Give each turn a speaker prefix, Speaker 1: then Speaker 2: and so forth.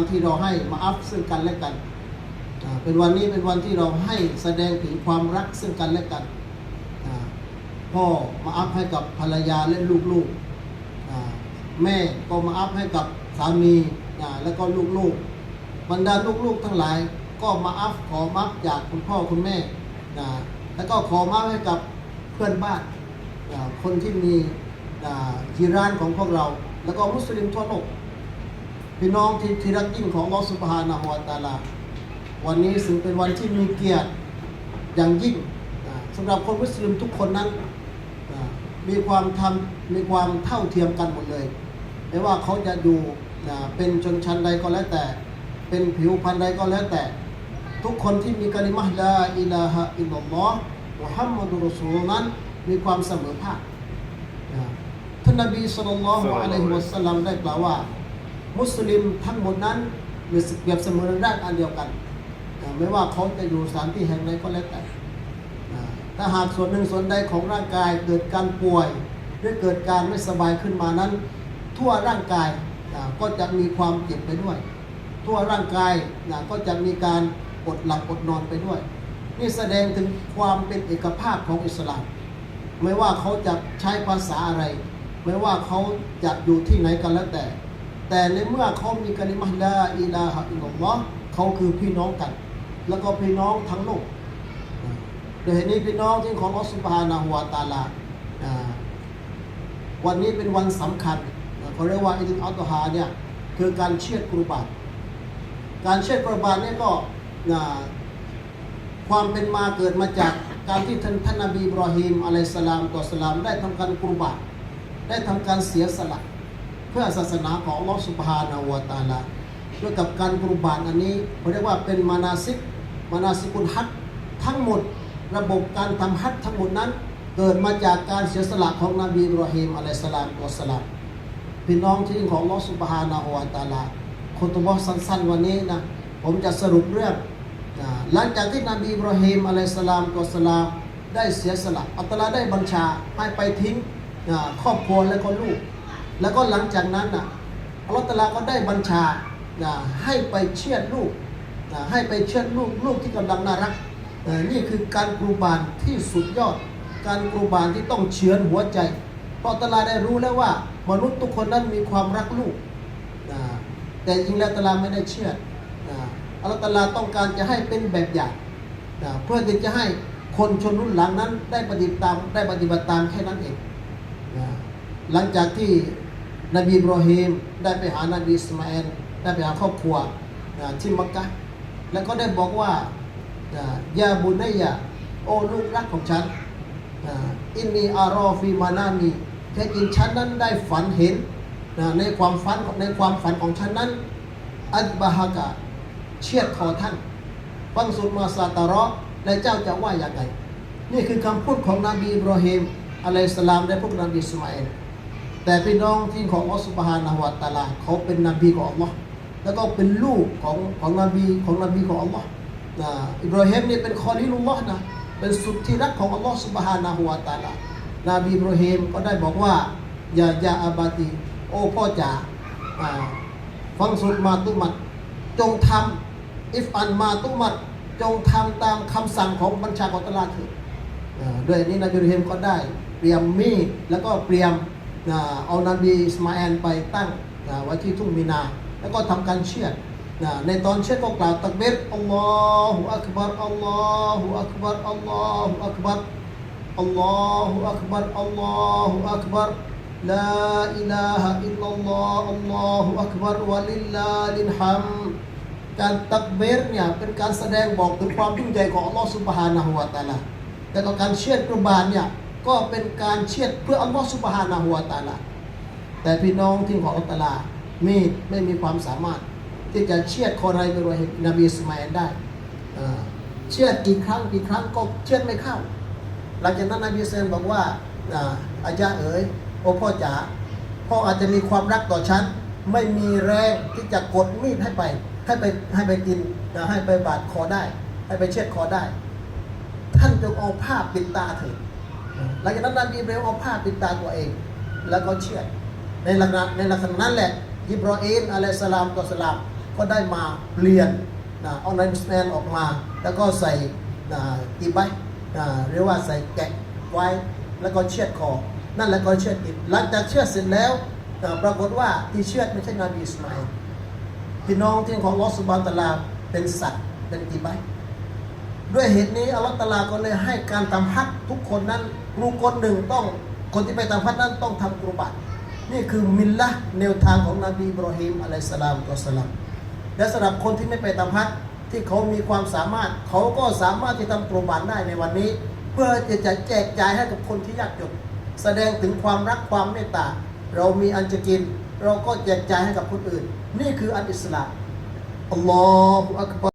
Speaker 1: ันที่เราให้มาอัพซึ่งกันและกัน เป็นวันนี้เป็นวันที่เราให้แสดงถึงความรักซึ่งกันและกัน พ่อมาอัพให้กับภรรยาและลูกๆ แม่ก็มาอัพให้กับสามีแล้วก็ลูกๆ บรรดาลูกๆทั้งหลายก็มาอัพขอมักจากคุณพ่อคุณแม่นะแล้วก็ขอมักให้กับเพื่อนบ้านคนที่มีอ่าจีรานของพวกเรา แล้วก็มุสลิมทั่วโลก พี่น้องที่ที่รักยิ่งของอัลลอฮฺสุบฮานะฮูวตาลา วันนี้ซึ่งเป็นวันที่มีเกียรติอย่างยิ่งอ่าสำหรับคนมุสลิมทุกคนนั้น มีความทำมีความเท่าเทียมกันหมดเลยไม่ว่าเขาจะอยู่เป็นชนชั้นใดก็แล้วแต่ เป็นผิวพรรณใดก็แล้วแต่ ทุกคนที่มีกะลิมะลาอิลาฮะอิลลัลลอฮ์มุฮัมมัดุรอซูลนั้นมีความเสมอภาคท่านนบีสุลต่านละฮ์อะลัยฮิวะสัลลัมได้กล่าวว่า มุสลิมทั้งหมดนั้นมีเปรียบเสมือนร่างอันเดียวกัน ไม่ว่าเขาจะอยู่สถานที่แห่งใดก็แล้วแต่ถ้าหากส่วนหนึ่งส่วนใดของร่างกายเกิดการป่วย หรือเกิดการไม่สบายขึ้นมานั้น ทั่วร่างกายก็จะมีความเจ็บไปด้วย ทั่วร่างกายก็จะมีการอดหลับอดนอนไปด้วย นี่แสดงถึงความเป็นเอกภาพของอิสลาม ไม่ว่าเขาจะใช้ภาษาอะไร ไม่ว่าเขาจะอยู่ที่ไหนกันแล้วแต่ แต่ในเมื่อเขามีกะลิมะฮ์ลาอิลาฮะอิลลัลลอฮ์เขาคือพี่น้องกัน แล้วก็พี่น้องทั้งโลกโดยเหตุนี้พี่น้องที่ของอัลลอสุบฮานะฮูวตาลาอ่าวันนี้เป็นวันสำคัญเขาเรียกว่าอิดอัลตฮาเนี่ยคือการเชียดกรุบาตการเชิดกระบาลเนี่ยก็ความเป็นมาเกิดมาจากการที่ท่านท่านนบีบรอฮิมอะลัยสลามต่อสลามได้ทำการกรุบาตได้ทำการเสียสละ เพื่อศาสนาของลอสุบฮานาวตะอาลาด้วยกับการกรุบาตอันนี้เขาเรียกว่าเป็นมานาซิกมานาซิกุลฮัจญ์ทั้งหมดระบบการทำฮัจญ์ทั้งหมดนั้น เกิดมาจากการเสียสละของนบีอิบรอฮิมอะลัยสลามต่อสลามพี่น้องที่ของอัลอสุบฮานะฮูวตะอาลาคุตบะห์สั้นๆวันนี้นะผมจะสรุปเรื่องหลังจากที่นบีอิบราฮิมอะลัยสลามกุสลามได้เสียสละอัลตลาได้บัญชาให้ไปทิ้งครอบครัวและก็ลูก แล้วก็หลังจากนั้นนะอัลลอฮฺตะลาก็ได้บัญชาให้ไปเชือดลูกอ่าให้ไปเชือดลูกลูกที่กำลังน่ารักนี่คือการกรูบานที่สุดยอด การกรูบานที่ต้องเฉือนหัวใจ เพราะตะอาลาได้รู้แล้วว่า มนุษย์ทุกคนนั้นมีความรักลูกแต่จริงแล้วตะลาไม่ได้เชื่ออ่าอัลลอฮฺตะลาต้องการจะให้เป็นแบบอย่างเพื่อที่จะให้คนชนรุ่นหลังนั้นได้ปฏิบัติตามได้ปฏิบัติตามแค่นั้นเองหลังจากที่ นบีอิบรอฮิมได้ไปหานบีอิสมาเอลได้ไปหาครอบครัวที่มักกะแล้วก็ได้บอกว่ายาบุนัยยะโอ้ลูกรักของฉันอินนีอารอฟีมานามีแท้จริงฉันนั้นได้ฝันเห็นในความฝันในความฝันของฉันนั้น อัลบาฮกะเชียดคอท่านฟังสุดมาซาตาระและเจ้าจะว่าอย่างไรนี่คือคำพูดของนบีอิบรอฮิมอะลัยสสลามและพวกนบีอิสมาอิล แต่พี่น้องที่ของอัลลอฮฺสุบฮานะฮูวตาลาเขาเป็นนบีของอัลลอฮ์แล้วก็เป็นลูกของของนบีของนบีของอัลลอฮ์นะอิบรอฮิมนี่เป็นคอลิลุลลอฮ์นะเป็นสุดที่รักของอัลลอฮ์สุบฮานะฮูวะตาลานบีอิบรอฮิมก็ได้บอกว่าอย่าอย่าอาบาตีโอ้พ่อจ๋าฟังสุดมาตุมัดจงทำอิฟอันมาตุมัดจงทำตามคำสั่งของบัญชาของตลาดเถิดอ่าด้วยนี้นบีอิบรอฮิมก็ได้เตรียมมีดแล้วก็เตรียม เอานบีอิสมาอิลไปตั้งอ่าไว้ที่ทุ่งมีนา แล้วก็ทำการเชือดอ่าในตอนเชือดก็กล่าวตักบิรอัลลอฮฺอักบัรอัลลอฮฺอักบัรอัลลอฮฺอักบัรอัลลอฮฺอักบัรอัลลอฮฺอักบัร لا إله إلا الله الله أكبر ولله الحمد การตักเบรเนี่ยเป็นการแสดงบอกถึงความยิ่งใหญ่ของอัลลอฮฺสุบฮานะฮูวะตะอาลาแต่ก็การเชือดกรุบานเนี่ย ก็เป็นการเชือดเพื่ออัลลอฮฺสุบฮานะฮูวตาลาแต่พี่น้องที่ของอัลตาลามีไม่มีความสามารถ ที่จะเชือดคนไรไปโดยนบีอิสมาอิลได้เอ่อเชือดกี่ครั้งกี่ครั้งก็เชือดไม่เข้า หลังจากนั้นนบีเซนบอกว่าอาอาจารย์เอ๋ยโอ้พ่อจ๋าพ่ออาจจะมีความรักต่อฉันไม่มีแรงที่จะกดมีดให้ไปให้ไปให้ไปกินนะให้ไปบาดคอได้ ให้ไปเช็ดคอได้ ท่านจงเอาผ้าปิดตาเถิด หลังจากนั้นนบีอิบราฮิมเอาผ้าปิดตาตัวเอง แล้วก็เชือในลักษณะในลักษณะนั้นแหละอิบราฮิมอะลัยสลามต่อสลามก็ได้มาเปลี่ยนนะออนไลน์แมนออกมา แล้วก็ใส่นะกีบไว้นะเรียกว่าใส่แกะไว้แล้วก็เชือดคอ นั่นแหละก็เชือดอีกหลังจากเชือดเสร็จแล้วนะปรากฏว่าที่เชือดไม่ใช่นบีอิสมาอิลพี่น้องที่ของลอสุบานตะลาเป็นสัตว์เป็นกีบไว้ ด้วยเหตุนี้อัลลอฮฺตาลาก็เลยให้การทำฮัจทุกคนนั้นครูคนหนึ่งต้องคนที่ไปทำฮัจนั้นต้องทำกรุบัตนี่คือมิลละแนวทางของนบีบรอฮิมอะลัยสลามก็สลัมและสำหรับคนที่ไม่ไปทำฮัจที่เขามีความสามารถ เขาก็สามารถที่ทำกรุบัตได้ในวันนี้ เพื่อที่จะแจกจ่ายให้กับคนที่ยากจนแสดงถึงความรักความเมตตา เรามีอันจะกิน เราก็แจกจ่ายให้กับคนอื่น นี่คืออันอิสลามอัลลอฮฺอักบาร